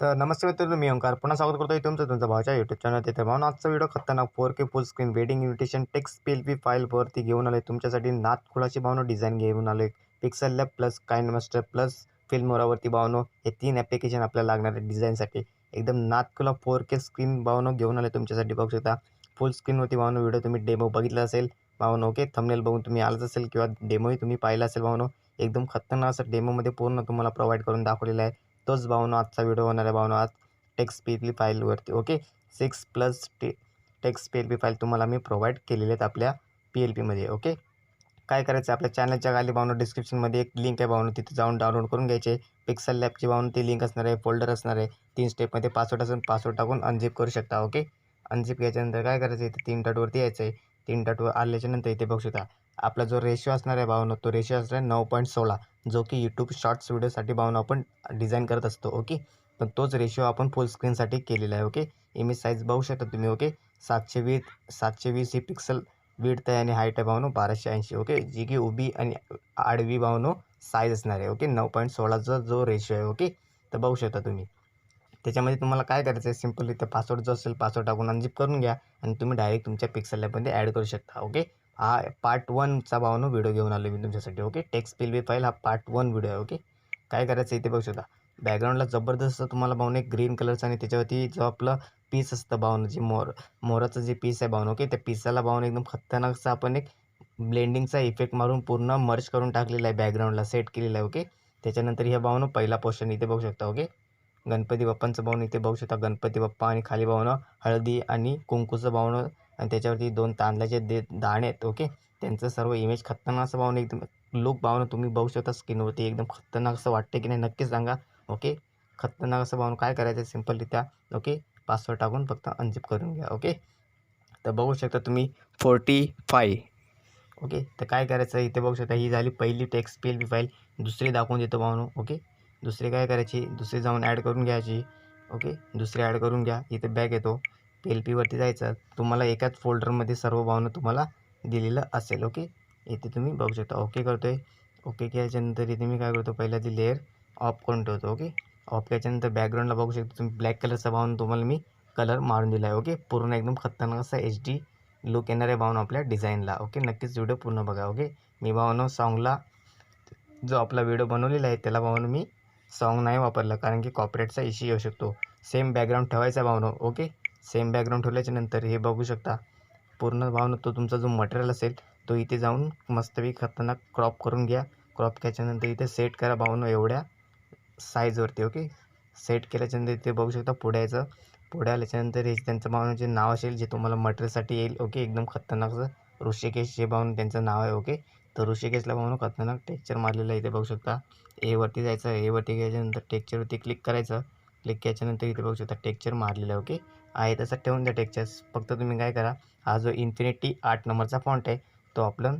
तर नमस्ते मित्रांनो मी ओंकार. पुन्हा स्वागत करतो आहे तुमचं तुमचा भावच्या यूट्यूब चॅनल तिथे भावना आजचा व्हिडिओ खतरनाक four K full screen wedding invitation text P L P फाईलवरती घेऊन आलो तुमच्यासाठी नात खुळाची भावनं डिझाईन घेऊन आलो PixelLab plus KineMaster plus फिल्मोरावरती भावनो हे तीन ॲप्लिकेशन आपल्याला लागणार आहे डिझाईनसाठी एकदम नात खुला फोर के स्क्रीन भावनं घेऊन आले तुमच्यासाठी. बघू शकता फुल स्क्रीनवरती भावनं व्हिडिओ तुम्ही डेमो बघितला असेल. भावनो ओके थंबनेल बघून तुम्ही आलाच असेल किंवा डेमोही तुम्ही पाहिला असेल भावनो. एकदम खतरनाक असं डेमोमध्ये पूर्ण तुम्हाला प्रोव्हाइड करून दाखवलेला आहे. तोच भावनो आजचा व्हिडिओ होणार आहे भावनो आज टेक्स्ट पी एल पी फाईलवरती ओके सिक्स प्लस टे text P L P file तुम्हाला मी प्रोव्हाइड केलेले आहेत आपल्या पी एल पीमध्ये ओके काय करायचं? आपल्या चॅनलच्या खाली भावनो डिस्क्रिप्शनमध्ये एक लिंक आहे भावनो तिथे जाऊन डाउनलोड करून घ्यायचे. पिक्सल लॅबची भावनो ती लिंक असणार आहे फोल्डर असणार आहे. तीन स्टेपमध्ये पासवर्ड असून पासवर्ड टाकून अनझिप करू शकता ओके अनझिप घ्यायच्यानंतर काय करायचं? इथे तीन डॉटवरती यायचं आहे तीन डॉटवर आल्याच्यानंतर इथे बघू शकता. आपला जो रेशो असणार आहे भावनो तो रेशो असणार आहे नऊ पॉईंट सोळा जो की यूट्यूब शॉर्ट्स व्हिडिओसाठी भावनो आपण डिझाईन करत असतो ओके पण तोच रेशो आपण फुल स्क्रीनसाठी केलेला आहे ओके इमेज साईज बघू शकता तुम्ही ओके सातशे वीस सातशे वीस ही पिक्सल विड्थ आहे आणि हाईट आहे भावनो बाराशे ऐंशी ओके जी की उभी आणि आडवी भावनो साईज असणार आहे ओके नऊ पॉईंट सोळाचा जो रेशो आहे ओके तर बघू शकता तुम्ही. त्याच्यामध्ये तुम्हाला काय करायचं आहे? सिंपल इथे पासवर्ड जो असेल पासवर्ड टाकून अनझिप करून घ्या आणि तुम्ही डायरेक्ट तुमच्या पिक्सल लॅबमध्ये ॲड करू शकता ओके हा पार्ट वनचा भावनं व्हिडिओ घेऊन आलो मी तुमच्यासाठी okay text P L B file हा पार्ट वन व्हिडिओ आहे ओके काय करायचं इथे बघू शकता. बॅकग्राऊंडला जबरदस्त तुम्हाला भावनं एक ग्रीन कलरचं आणि त्याच्यावरती जो आपलं पीस असतं भावनं जे मोर मोराचं जे पीस आहे भावनं ओके त्या पिसाला भावनं एकदम खतरनाकचा आपण एक ब्लेंडिंगचा इफेक्ट मारून पूर्ण मर्ज करून टाकलेला आहे बॅकग्राऊंडला सेट केलेला आहे ओके त्याच्यानंतर ह्या भावनं पहिला पोर्शन इथे बघू शकता ओके गणपती बाप्पांचं भावन इथे बघू शकता गणपती बाप्पा आणि खाली भावनं हळदी आणि कुंकूचं भावनं आणि त्याच्यावरती दोन तांदळाचे दे दाणे आहेत ओके त्यांचं सर्व इमेज खतरनाक असं भावनं एकदम लुक भावनं तुम्ही बघू शकता स्किनवरती एकदम खतरनाक असं वाटतं की नाही नक्कीच सांगा ओके खतरनाक असं भावनं काय करायचं सिम्पलरित्या ओके पासवर्ड टाकून फक्त अनझिप करून घ्या ओके तर बघू शकता तुम्ही फोर्टी फाय ओके तर काय करायचं इथे बघू शकता ही झाली पहिली text P L B file दुसरी दाखवून देतो भावनो ओके दुसरी काय करायची? दुसरी जाऊन ॲड करून घ्यायची. ओके दुसरी ॲड करून घ्या. इथे बॅग येतो. पी एल पीवरती जायचं. तुम्हाला एकाच फोल्डरमध्ये सर्व भावनं तुम्हाला दिलेलं असेल. ओके इथे तुम्ही बघू शकता. ओके करतो आहे ओके केल्याच्यानंतर इथे मी काय करतो? पहिला ती लेअर ऑफ करून ठेवतो. ओके ऑफ केल्याच्यानंतर बॅकग्राऊंडला बघू शकता तुम्ही. ब्लॅक कलरचा भावून तुम्हाला मी कलर मारून दिला आहे ओके पूर्ण एकदम खतरनाक असा एच डी लुक येणार आहे भावना आपल्या डिझाईनला ओके नक्कीच व्हिडिओ पूर्ण बघा. ओके मी भावनं सॉन्गला जो आपला व्हिडिओ बनवलेला आहे त्याला भावनं मी सॉन्ग नाही वापरलं कारण की कॉपरेटचा इश्यू येऊ शकतो. सेम बॅकग्राऊंड ठेवायचा भावनं ओके सेम बॅकग्राऊंड ठेवल्याच्यानंतर हे बघू शकता. पूर्ण भावनं तो तुमचा जो मटेरियल असेल तो इथे जाऊन मस्तपैकी खतरनाक क्रॉप करून घ्या. क्रॉप केल्याच्यानंतर इथे सेट करा भावनं एवढ्या साईजवरती ओके सेट केल्याच्यानंतर इथे बघू शकता पुढ्याचं. पुढे आल्याच्यानंतर हे त्यांचं भावनं जे नाव असेल जे तुम्हाला मटेरियलसाठी येईल ओके एकदम खतरनाकचं. ऋषिकेश हे भावनं त्यांचं नाव आहे ओके तर ऋषिकेशला म्हणून खतरनाक टेक्चर मारलेलं आहे इथे बघू शकता. एवरती जायचं एवरती घ्यायच्यानंतर टेक्चरवरती क्लिक करायचं. क्लिक केल्याच्यानंतर इथे बघू शकता टेक्चर मारलेलं आहे ओके आहे तसं ठेवून द्या टेक्चर्स फक्त तुम्ही काय करा हा जो इन्फिनिटी आठ नंबरचा फॉन्ट आहे तो आपलं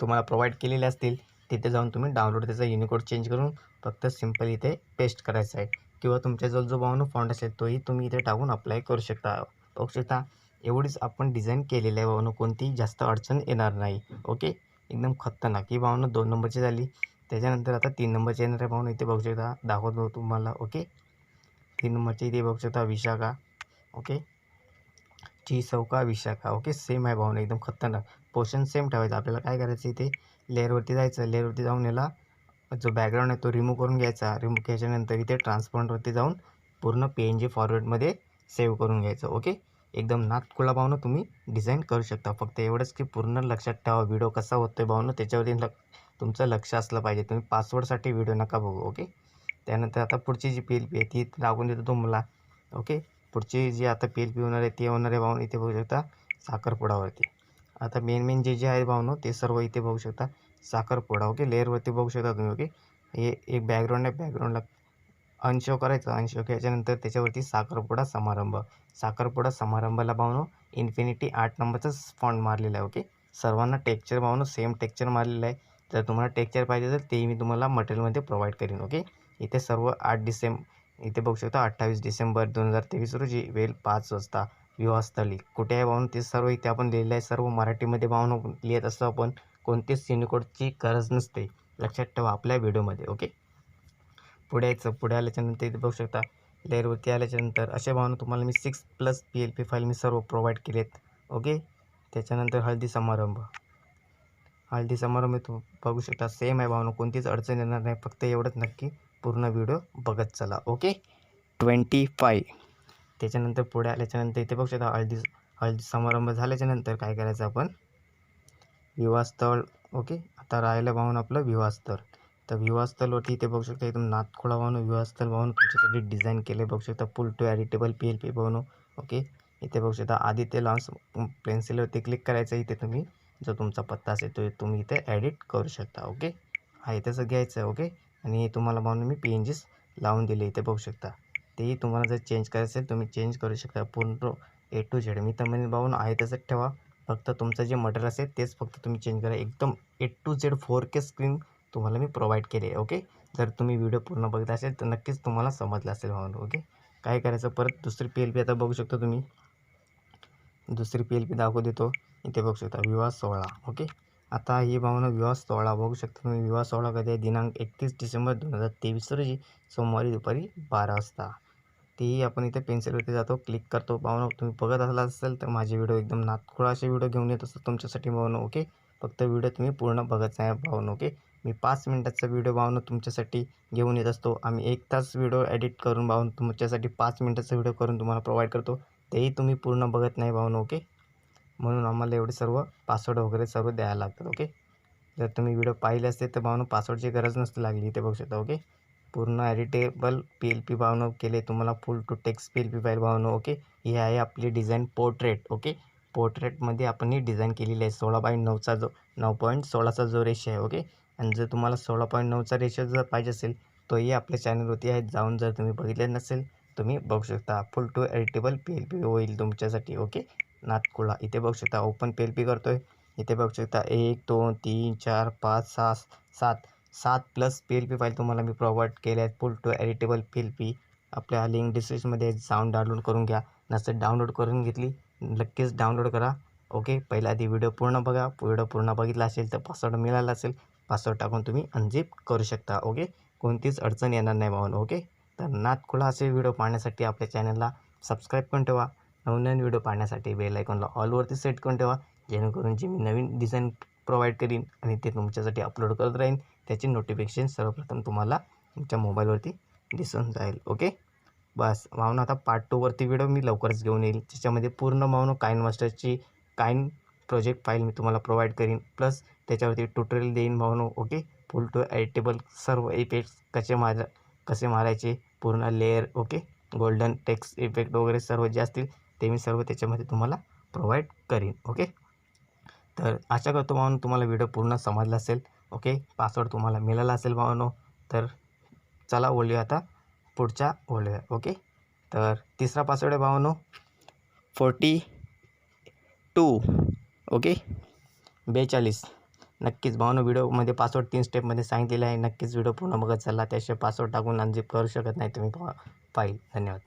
तुम्हाला प्रोव्हाइड केलेले असतील तिथे जाऊन तुम्ही डाउनलोड त्याचा युनिकोड चेंज करून फक्त सिंपल इथे पेस्ट करायचा आहे. किंवा तुमच्याजवळ जो बाहून फॉन्ट असेल तोही तुम्ही इथे टाकून अप्लाय करू शकता. बघू शकता एवढीच आपण डिझाईन केलेलं आहे भावनो कोणतीही जास्त अडचण येणार नाही ओके एकदम खतरनाक. ही भावना दोन नंबरची झाली. त्याच्यानंतर आता तीन नंबरची येणार आहे भावना इथे बघू शकता. दाखवतो तुम्हाला ओके? तीन नंबरची इथे बघू शकता विशाखा ओके? ची चौका विशाखा ओके? सेम आहे भावना एकदम खतरनाक. पोर्शन सेम ठेवायचं. आपल्याला काय करायचं इथे? लेअरवरती जायचं. लेअरवरती जाऊन याला जो बॅकग्राऊंड आहे तो रिमूव्ह करून घ्यायचा. रिमूव्ह केल्याच्यानंतर इथे ट्रान्सपरंटवरती जाऊन पूर्ण पी एन जी फॉरवर्डमध्ये सेव्ह करून घ्यायचं ओके? एकदम नागकुळा भावनं तुम्ही डिझाईन करू शकता. फक्त एवढंच की पूर्ण लक्षात ठेवा व्हिडिओ कसा होतो आहे भावनं त्याच्यावरती लक्ष तुमचं लक्ष असलं पाहिजे. तुम्ही पासवर्डसाठी व्हिडिओ नका बघू ओके त्यानंतर आता पुढची जी पी एल पी आहे ती लागून देतो तुम्हाला ओके पुढची जी आता पी एल पी होणार आहे ती होणार आहे भावनं इथे बघू शकता साखरपुडावरती. आता मेन मेन जे जे आहे भावनं ते सर्व इथे बघू शकता साखरपुडा ओके लेअरवरती बघू शकता तुम्ही ओके हे एक बॅकग्राऊंड आहे बॅकग्राऊंडला अंशो करायचं अंश घ्यायच्यानंतर त्याच्यावरती साखरपुडा समारंभ. साखरपुडा समारंभाला भावनं इन्फिनिटी आठ नंबरचाच फॉन्ट मारलेला आहे ओके सर्वांना टेक्चर भावनं सेम टेक्चर मारलेलं आहे. जर तुम्हाला टेक्चर पाहिजे तर तेही मी तुम्हाला मटेरियलमध्ये प्रोव्हाइड करीन ओके इथे सर्व आठ डिसेंब इथे बघू शकता अठ्ठावीस डिसेंबर दोन हजार तेवीस रोजी वेळ पाच वाजता विवाहस्थळी. कुठे आहे भावनं? ते सर्व इथे आपण लिहिलं आहे सर्व मराठीमध्ये भावनं लिहित असतो आपण. कोणतेच सिनिकोडची गरज नसते. लक्षात ठेवा आपल्या व्हिडिओमध्ये ओके पुढे यायचं पुढे आल्याच्यानंतर इथे बघू शकता लेअरवरती आल्याच्यानंतर अशा भावनं तुम्हाला मी six plus P L P file मी सर्व प्रोव्हाइड केलेत. ओके त्याच्यानंतर हळदी समारंभ. हळदी समारंभ तू बघू शकता सेम आहे भावना कोणतीच अडचण येणार नाही फक्त एवढंच नक्की पूर्ण व्हिडिओ बघत चला. ओके ट्वेंटी फाय त्याच्यानंतर पुढे आल्याच्यानंतर इथे बघू शकता हळदी हळदी समारंभ झाल्याच्यानंतर काय करायचं आपण? विवाहस्थळ ओके आता राहिलं भावून आपलं विवाहस्थळ तर विवाहस्थलवरती इथे बघू शकता एकदम नाथखोळा भावनं विवाहस्थल भावनं तुमच्यासाठी डिझाईन केले बघू शकता full to editable P L P बनवून ओके इथे बघू शकता आदित्य लॉन्स पेन्सिलवरती क्लिक करायचं इथे तुम्ही जो तुमचा पत्ता असेल तो तुम्ही इथे ॲडिट करू शकता ओके हा इथंच घ्यायचं आहे ओके आणि तुम्हाला भावनं मी पी एन जीस लावून दिले इथे बघू शकता. तेही तुम्हाला जर चेंज करायचं असेल तुम्ही चेंज करू शकता पूर्ण ए टू झेड मी तर म्हणजे भाऊन आहे तसंच ठेवा फक्त तुमचं जे मटेरियल असेल तेच फक्त तुम्ही चेंज करा. एकदम A to Z four K screen तुम्हाला मी प्रोव्हाइड केले ओके जर तुम्ही व्हिडिओ पूर्ण बघत असेल तर नक्कीच तुम्हाला समजलं असेल म्हणून ओके काय करायचं परत दुसरी पी एल पी आता बघू शकता तुम्ही. दुसरी पी एल पी दाखवू देतो. इथे बघू शकता विवाह सोहळा ओके आता ही भावना विवाह सोहळा बघू शकता तुम्ही. विवाह सोहळा कधी आहे? दिनांक एकतीस डिसेंबर दोन हजार तेवीस रोजी सोमवारी दुपारी बारा वाजता. तेही आपण इथे पेन्सिलवरती जातो क्लिक करतो. भावना तुम्ही बघत असला असेल तर माझे व्हिडिओ एकदम नातखुळा असे व्हिडिओ घेऊन येत असतो तुमच्यासाठी भावना ओके फक्त व्हिडिओ तुम्ही पूर्ण बघत नाही भावना ओके मी पाच मिनटाचा व्हिडिओ भावना तुमच्यासाठी घेऊन येत असतो. आम्ही एक तास व्हिडिओ एडिट करून भावून तुमच्यासाठी पाच मिनटाचा व्हिडिओ करून तुम्हाला प्रोव्हाइड करतो. तेही तुम्ही पूर्ण बघत नाही भावना ओके म्हणून आम्हाला एवढे सर्व पासवर्ड वगैरे सर्व द्यायला लागतात ओके जर तुम्ही व्हिडिओ पाहिले असते तर भावना पासवर्डची गरज नसते लागली इथे बघू शकता ओके पूर्ण एडिटेबल पी एल पी भावनं केले तुम्हाला full to text P L P file भावनं okay ही आहे आपली डिझाईन पोर्ट्रेट ओके पोर्ट्रेटमध्ये आपण ही डिझाईन केलेली आहे. सोळा बाय नऊचा जो नऊ पॉईंट सोळाचा जो रेशो आहे ओके आणि जर तुम्हाला सोळा पॉईंट नऊचा रेशो जर पाहिजे असेल तोही आपल्या चॅनलवरती आहे जाऊन जर तुम्ही बघितले नसेल तुम्ही बघू शकता. Full to editable P L P होईल तुमच्यासाठी ओके? नातकुळा इथे बघू शकता. ओपन पी एल पी करतो आहे इथे बघू शकता. एक दोन तीन चार पाच सहा सात. सात plus P L P file तुम्हाला मी प्रोव्हाइड केले आहेत. Full to editable P L P. आपल्या लिंक डिस्क्रिप्शनमध्ये जाऊन डाउनलोड करून घ्या. नसेल डाउनलोड करून घेतली नक्कीच डाउनलोड करा ओके? पहिल्या आधी व्हिडिओ पूर्ण बघा. व्हिडिओ पूर्ण बघितला असेल तर पासवर्ड मिळाला असेल पासवर्ड टाकून तुम्ही अनझिप करू शकता ओके कोणतीच अडचण येणार नाही भाऊन ओके तर नातखुला असे व्हिडिओ पाहण्यासाठी आपल्या चॅनलला सबस्क्राईब करून ठेवा. नवनवीन व्हिडिओ पाहण्यासाठी बेल आयकॉनला ऑलवरती सेट करून ठेवा जेणेकरून जे मी नवीन डिझाईन प्रोव्हाइड करीन आणि ते तुमच्यासाठी अपलोड करत राहीन त्याची नोटिफिकेशन सर्वप्रथम तुम्हाला तुमच्या मोबाईलवरती दिसून जाईल ओके बस मावनं आता पार्ट टूवरती व्हिडिओ मी लवकरच घेऊन येईल. त्याच्यामध्ये पूर्ण मावनं काइन मास्टरची काइन प्रोजेक्ट फाईल मी तुम्हाला प्रोव्हाइड करीन. प्लस त्याच्यावरती ट्युटोरियल देईन भावनो ओके फुल टू एडिटेबल सर्व इफेक्ट्स कसे मार कसे मारायचे पूर्ण layer okay golden text effect वगैरे सर्व जे असतील ते मी सर्व त्याच्यामध्ये तुम्हाला प्रोव्हाइड करीन ओके तर आशा करतो भावनो तुम्हाला व्हिडिओ पूर्ण समजला असेल ओके पासवर्ड तुम्हाला मिळाला असेल भावनो तर चला बोलूया आता पुढच्या बोलूया ओके तर तिसरा पासवर्ड आहे भावनो फोर्टी टू ओके बेचाळीस. नक्कीच. भावनो व्हिडिओमध्ये पासवर्ड तीन स्टेपमध्ये सांगितलेला आहे. नक्कीच व्हिडिओ पूर्ण बघत चालला त्याशिवाय पासवर्ड टाकून अनझिप करू शकत नाही. तुम्ही फाईल धन्यवाद.